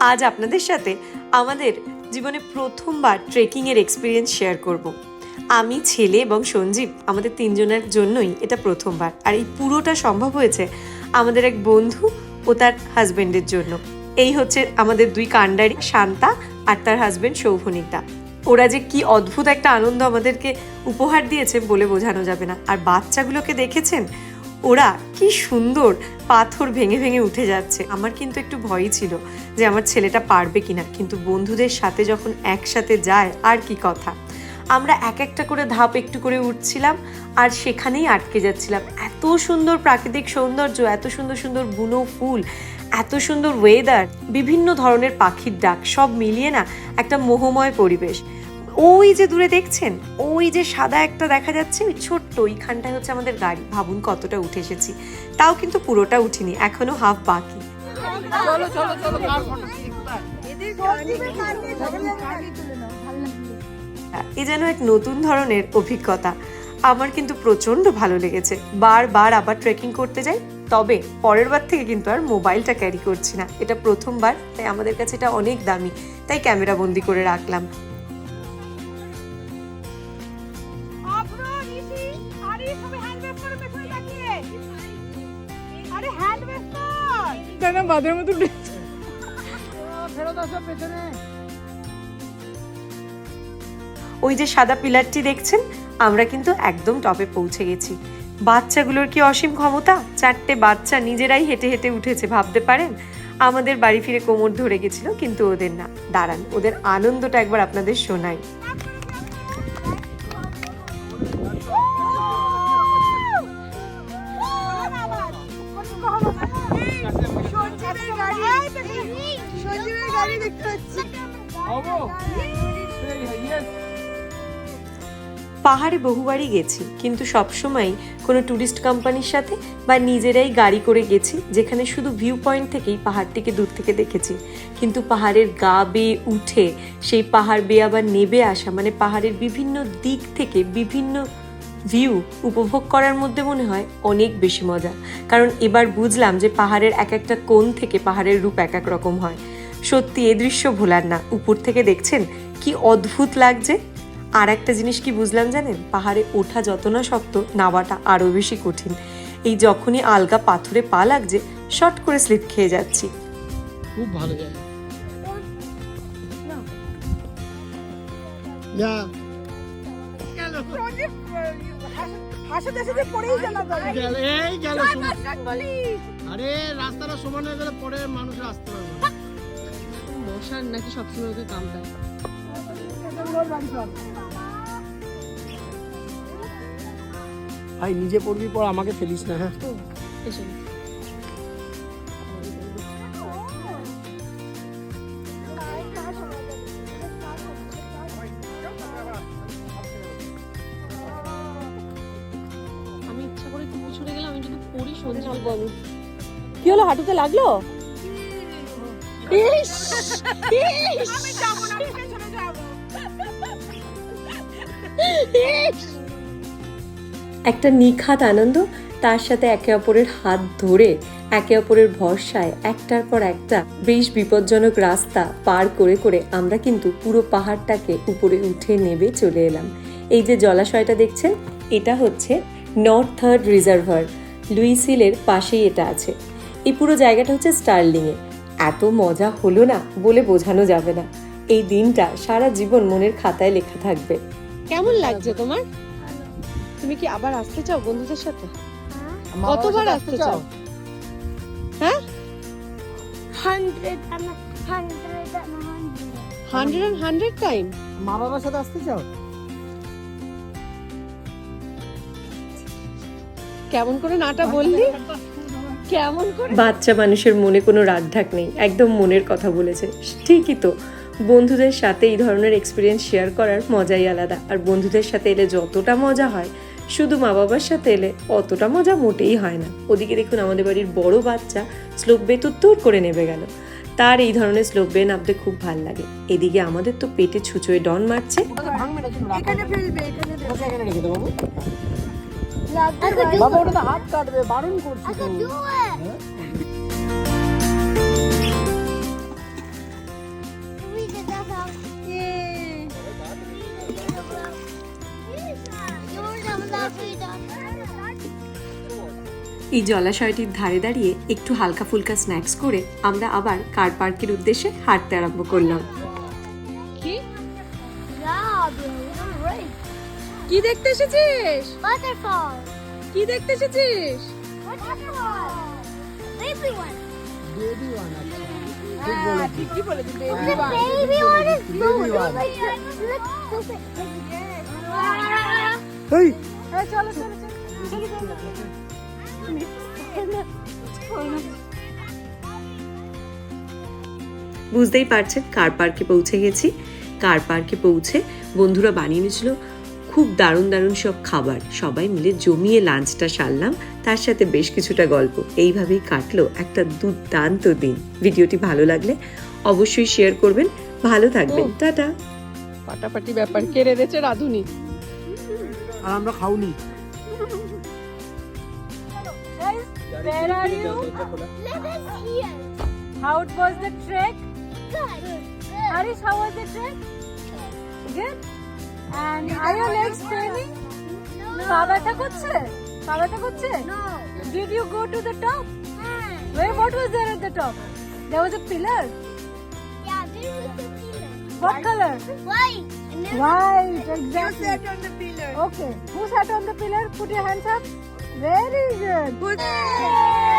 আজ আপনাদের সাথে আমাদের জীবনে প্রথমবার ট্রেকিংয়ের এক্সপিরিয়েন্স শেয়ার করব। আমি, ছেলে এবং সঞ্জীব আমাদের তিনজনের জন্যই এটা প্রথমবার। আর এই পুরোটা সম্ভব হয়েছে আমাদের এক বন্ধু ও তার হাজবেন্ডের জন্য। এই হচ্ছে আমাদের দুই কাণ্ডারি শান্তা আর তার হাজবেন্ড সৌভনিকদা ওরা যে কি অদ্ভুত একটা আনন্দ আমাদেরকে উপহার দিয়েছে বলে বোঝানো যাবে না। আর বাচ্চাগুলোকে দেখেছেন? ওরা কি সুন্দর পাথর ভেঙে ভেঙে উঠে যাচ্ছে। আমার কিন্তু একটু ভয়ই ছিল যে আমার ছেলেটা পারবে কিনা, কিন্তু বন্ধুদের সাথে যখন একসাথে যায়, আর কি কথা। আমরা এক একটা করে ধাপ একটু করে উঠছিলাম, আর সেখানেই আটকে যাচ্ছিলাম। এত সুন্দর প্রাকৃতিক সৌন্দর্য, এত সুন্দর সুন্দর বুনো ফুল, এত সুন্দর ওয়েদার বিভিন্ন ধরনের পাখির ডাক, সব মিলিয়ে না একটা মোহময় পরিবেশ। ওই যে দূরে দেখছেন ওই যে সাদা একটা দেখা যাচ্ছে ওই ছোট্ট ওইখানটায় হচ্ছে আমাদের গাড়ি। ভাবুন কতটা উঠে এসেছি। তাও কিন্তু পুরোটা উঠিনি এখনও হাফ বাকি। চলো চলো চলো এ যেন এক নতুন ধরনের অভিজ্ঞতা। আমার কিন্তু প্রচণ্ড ভালো লেগেছে। বারবার আবার ট্রেকিং করতে যাই তবে পরের বার থেকে কিন্তু আর মোবাইলটা ক্যারি করছি না। এটা প্রথমবার তাই আমাদের কাছে এটা অনেক দামি। তাই ক্যামেরা বন্দি করে রাখলাম। কর। ফেরত আসো পেছনে। ওই যে সাদা পিলারটি দেখছেন আমরা কিন্তু একদম টপে পৌঁছে গেছি। বাচ্চাগুলোর কি অসীম ক্ষমতা? চারটে বাচ্চা নিজেরাই হেঁটে হেঁটে উঠেছে ভাবতে পারেন? আমাদের বাড়ি ফিরে কোমর ধরে গেছিল কিন্তু ওদের না। দাঁড়ান ওদের আনন্দটা একবার আপনাদের শোনাই। পাহাড়ে বহুবারই গেছি, কিন্তু সবসময় কোনো ট্যুরিস্ট কোম্পানির সাথে বা নিজেরাই গাড়ি করে গেছি, যেখানে শুধু ভিউ পয়েন্ট থেকেই পাহাড়টিকে দূর থেকে দেখেছি। কিন্তু পাহাড়ের গা বেয়ে উঠে, সেই পাহাড় বেয়ে আবার নেবে আসা মানে পাহাড়ের বিভিন্ন দিক থেকে বিভিন্ন ভিউ উপভোগ করার মধ্যে মনে হয় অনেক বেশি মজা। কারণ এবার বুঝলাম যে পাহাড়ের এক একটা কোণ থেকে পাহাড়ের রূপ এক এক রকম হয়। সত্যি এ দৃশ্য ভোলার না। উপর থেকে দেখছেন কি অদ্ভুত লাগছে। আর একটা জিনিস কি বুঝলাম জানেন? পাহাড়ে ওঠা যত না শক্ত নামাটা আরও বেশি কঠিন। এই যখনই আলগা পাথরে পা লাগছে শর্ট করে স্লিপ খেয়ে যাচ্ছি। খুব ভালো জায়গা। যা। গেল সঞ্জীব, হাসা- হাসাতে হাসাতে পড়েই গেল তবে। গেল এই গেল জয় শুনো। বজরং বলি। আরে রাস্তাটা সমান হয়ে গেলে পরে মানুষ আসতে পারবে মশার নাকি সবসময় ওকে কামড়ায় ভাই নিজে পড়বি পর আমাকে ফেলিস না হ্যাঁ? এসো। আমি ইচ্ছা করে একটু পিছনে গেলাম আমি যদি পড়ি সঞ্জীব বলো কি হলো হাঁটুতে লাগল? ইস ইস। আমি যাব না, আমি পেছনে যাব। ইস। একটা নিখাত আনন্দ তার সাথে একে অপরের হাত ধরে একে অপরের ভরসায় একটার পর একটা বেশ বিপজ্জনক রাস্তা পার করে করে আমরা কিন্তু পুরো পাহাড়টাকে উপরে উঠে নেবে চলে এলাম। এই যে জলাশয়টা দেখছেন এটা হচ্ছে নর্থ থার্ড রিজার্ভার লুইসিলের পাশেই এটা আছে। এই পুরো জায়গাটা হচ্ছে স্টার্লিংয়ে এত মজা হলো না বলে বোঝানো যাবে না। এই দিনটা সারা জীবন মনের খাতায় লেখা থাকবে। কেমন লাগছে তোমার? তুমি কি আবার আসতে চাও বন্ধুদের সাথে? কতবার আসতে চাও? হ্যাঁ? hundred. Hundred and hundred time? মা বাবার সাথে আসতে চাও? কেমন করে নাটা বললি? কেমন করে? বাচ্চা মানুষের মনে কোনো রাগঢাক নেই একদম মনের কথা বলেছে। ঠিকই তো বন্ধুদের সাথে এই ধরনের এক্সপিরিয়েন্স শেয়ার করার মজাই আলাদা। আর বন্ধুদের সাথে এলে যতটা মজা হয় শুধু মা বাবার সাথে এলে অতটা মজা মোটেই হয় না। ওদিকে দেখুন আমাদের বাড়ির বড় বাচ্চা স্লোপ বে তুত্তুর করে নেমে গেল। তার এই ধরনের স্লোপ বে নামতে খুব ভালো লাগে। এদিকে আমাদের তো পেটে ছুঁচোয় ডন মারছে। এখানে ফেলবে, এখানে এই জলাশয়টির ধারে দাঁড়িয়ে একটু হালকা ফুলকা স্ন্যাক্স করে আমরা আবার কার পার্কের উদ্দেশ্যে হাঁটতে আরম্ভ করলাম। কি দেখতে এসেছিস? কি দেখতে এসেছিস? বুঝতেই পারছেন কার পার্কে পৌঁছে গেছি। কার পার্কে পৌঁছে বন্ধুরা বানিয়ে নিয়েছিল খুব দারুণ দারুণ সব খাবার। সবাই মিলে জমিয়ে লাঞ্চটা সারলাম। তার সাথে বেশ কিছুটা গল্প। এইভাবেই কাটলো একটা দুর্দান্ত দিন। ভিডিওটি ভালো লাগলে অবশ্যই শেয়ার করবেন। ভালো থাকবেন। টাটা। পাটাপাটি ব্যাপার। কে রেড়েছে রাধুনি। আর আমরা খাওনি। Where are you? Let us here. How it was the trek? Good. Harish, how was the trek? Good. And are your legs paining? পা ব্যথা করছে পা ব্যথা No. Did you go to the top? Ah. Where? What was there at the top? There was a pillar. Yeah, there was a pillar. What color? White. And then White, exactly. You sat on the pillar. Okay. Who sat on the pillar? Put your hands up. Very good. Good. Yeah.